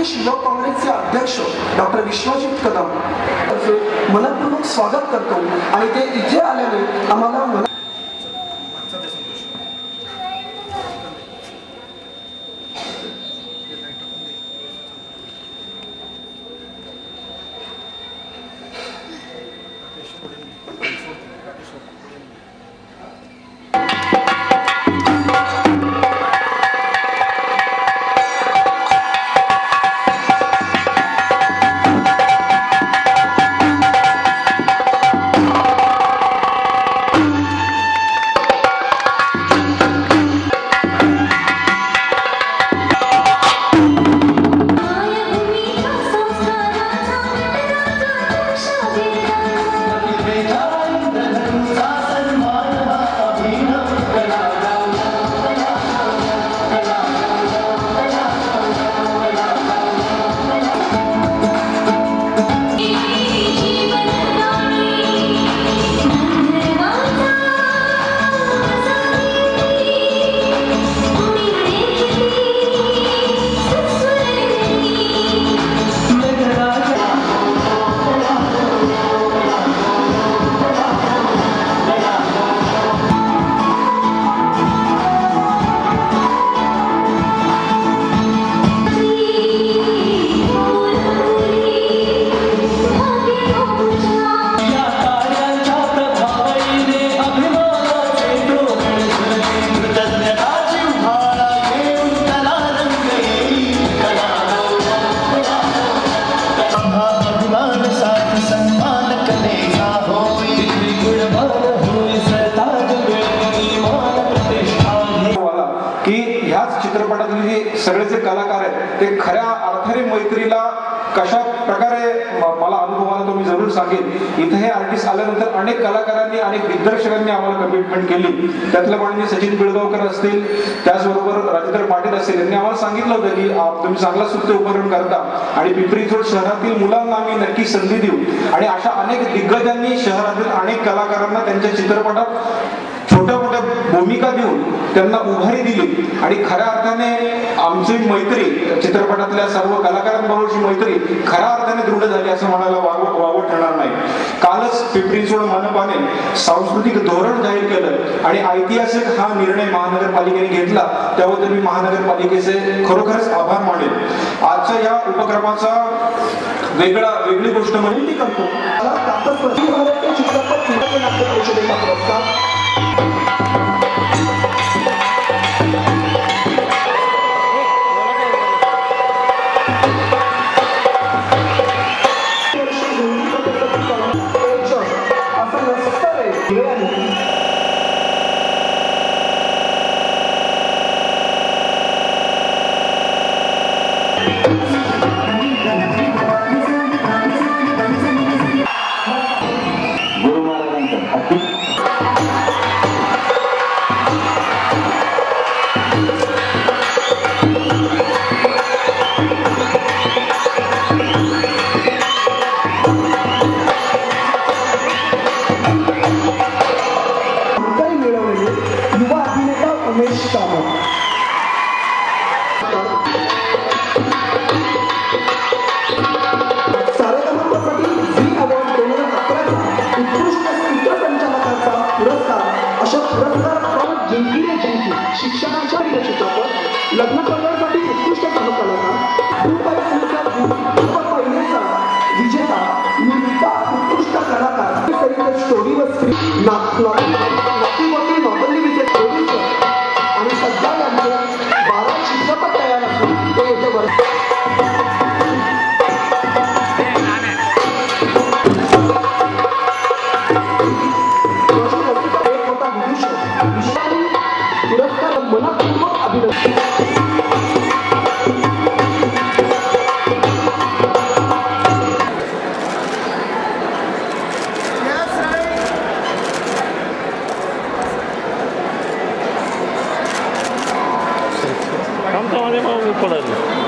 प्रदेश युवक काँग्रेसचे अध्यक्ष डॉक्टर विश्वजित कदम. मनपूर्वक स्वागत करतो आणि ते इथे आल्याने आम्हाला सगळे जे कलाकार आहेत ते खऱ्या अर्थाने मैत्रीला कशा प्रकारे मला अनुभवाला तुम्ही तो मी जरूर सांगेन. इथे हे आर्टिस्ट आल्यानंतर अनेक कलाकारांनी अनेक दिग्दर्शकांनी आम्हाला कमिटमेंट केली. त्यातल्या म्हणजे सचिन पिळगावकर असतील त्याचबरोबर राजेंद्र पाटील असतील यांनी आम्हाला सांगितलं होतं की तुम्ही चांगला सुप्त उपकरण करता. आणि पिंपरी चिंचवड शहरातील मुलांना आम्ही नक्की संधी देऊ. आणि अशा अनेक दिग्गजांनी शहरातील अनेक कलाकारांना त्यांच्या चित्रपटात भूमिका देऊन त्यांना उभारी दिली. आणि खऱ्या अर्थाने आमची मैत्री चित्रपटातल्या सर्व कलाकारांबरोबरची मैत्री खऱ्या अर्थाने दृढ झाली असं म्हणायला वाव वावं ठरणार नाही. कालच पिंपरी सोड मनपाने सांस्कृतिक धोरण जाहीर केलं आणि ऐतिहासिक हा निर्णय महानगरपालिकेने घेतला त्याबद्दल मी महानगरपालिकेचे खरोखरच आभार मानेल. आजच्या या उपक्रमाचा वेगळा वेगळी गोष्ट म्हणजे मी करतो. मला चित्रपट नाट्य परिषदेचा पुरस्कार. चित्रपट लग्न करण्यासाठी उत्कृष्ट सहकलाकार रुपाई विजेता उत्कृष्ट कलाकार स्टोरी व स्क्रिप्ट नाटक. mam, to nie mam problemu.